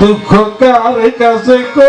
দুঃখ কার কাছে কো?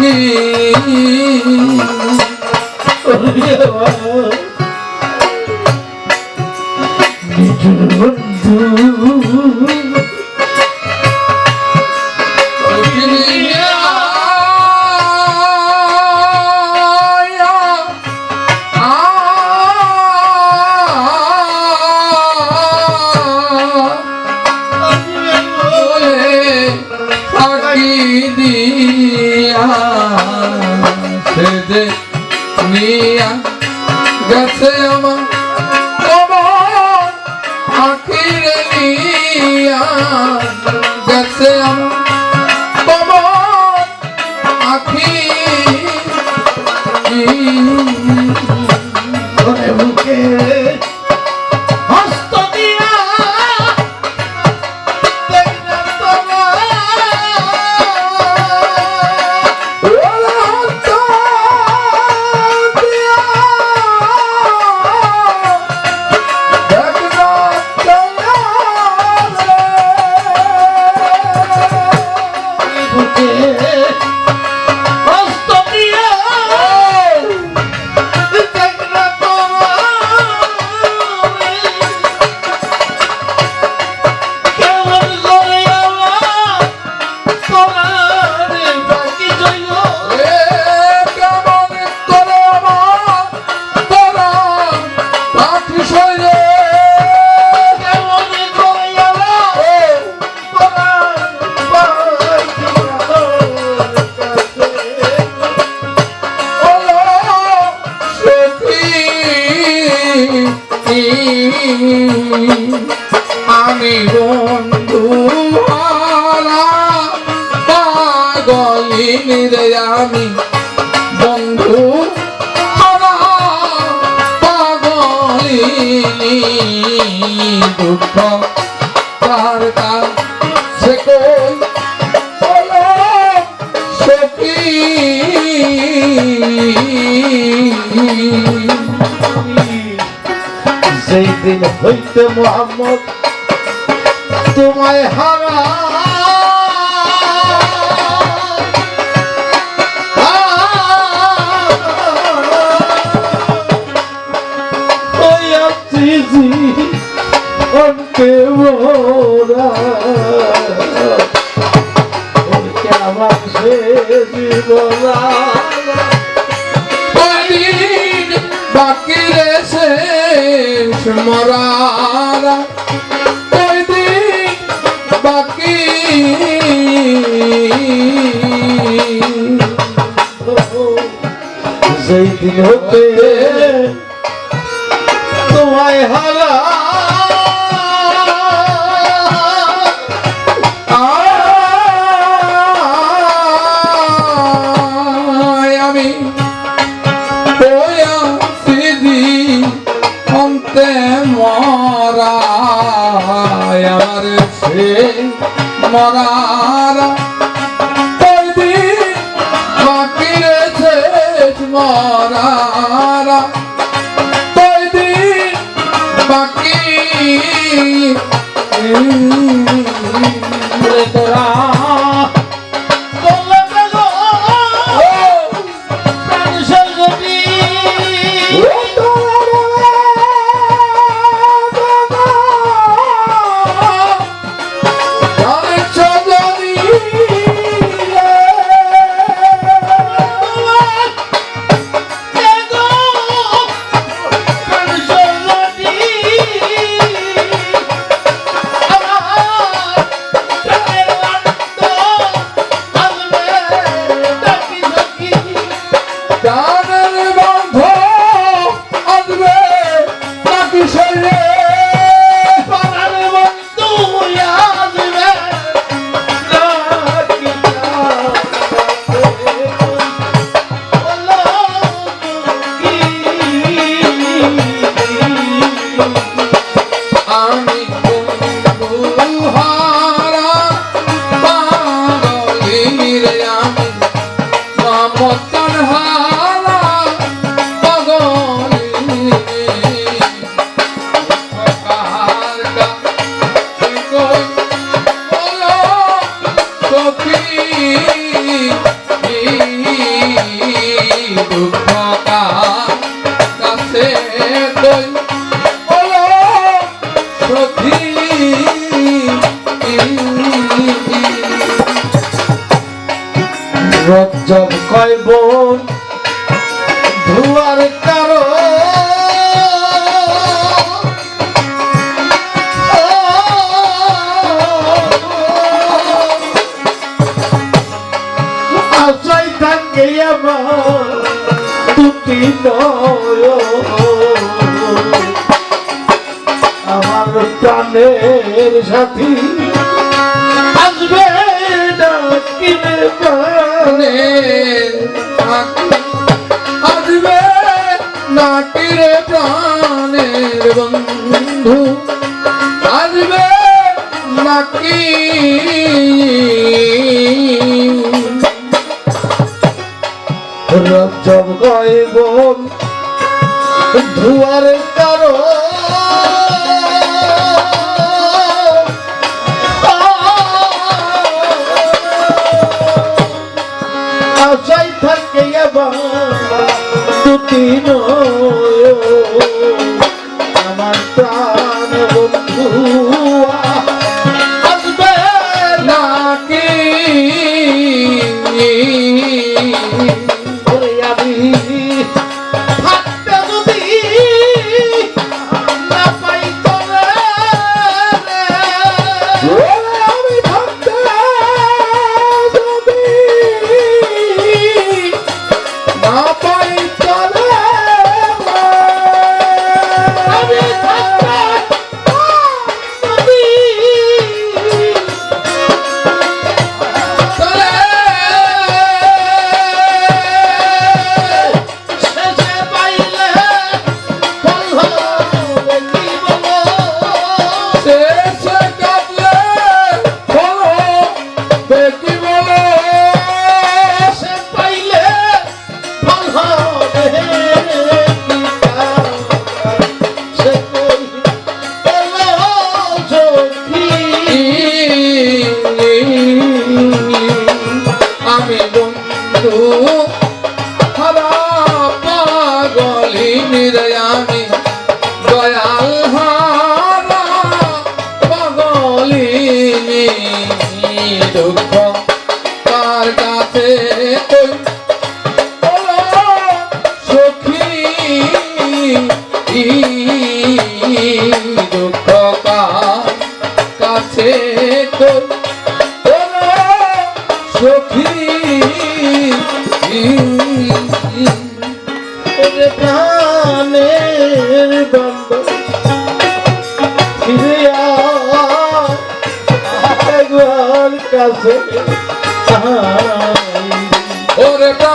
জানি Mm-hmm. গলিনি বন্ধু পাগলিনি দুঃখ তার সে কই? সখী। সেই দিন হইতে মোহাম্মদ তোমায় হারা বুঝি অন্তে মোরা আমার সে জীবনা বাকি রে শেষ মরারা বাকি? সেই হতে মরারা তৈরি বাকি। তোরা। কে আমার দুটি আমার প্রাণের সাথী আসবে ডাকিবে মানে আসবে নাটিরে প্রাণের বন্ধু? আসবে নাকি জগায় বন ধুয়ার কারণ। আশাই থাকে আবার দু তিন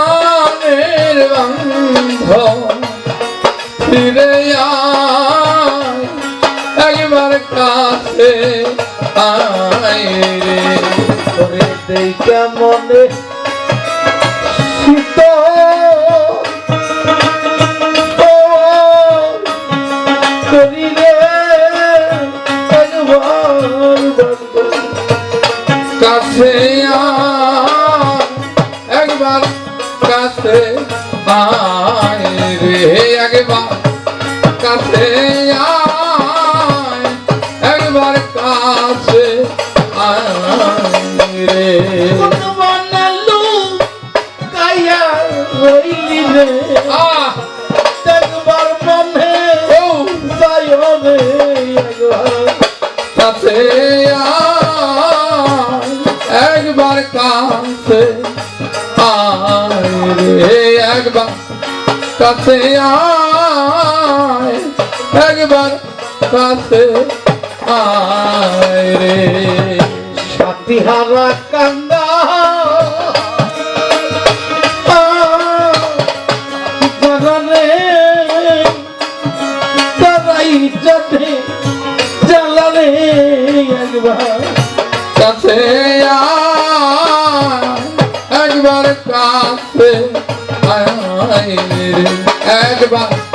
প্রাণের বন্ধ ফিরে একবার কাছে আয় রে। দেখা মনে শীতল কাছে একবার কাছে আয় রে, একবার কাছে আয়, একবার কাছে আয় রে। সাথী হারা কান্দা কাছে একবার কাছে একবার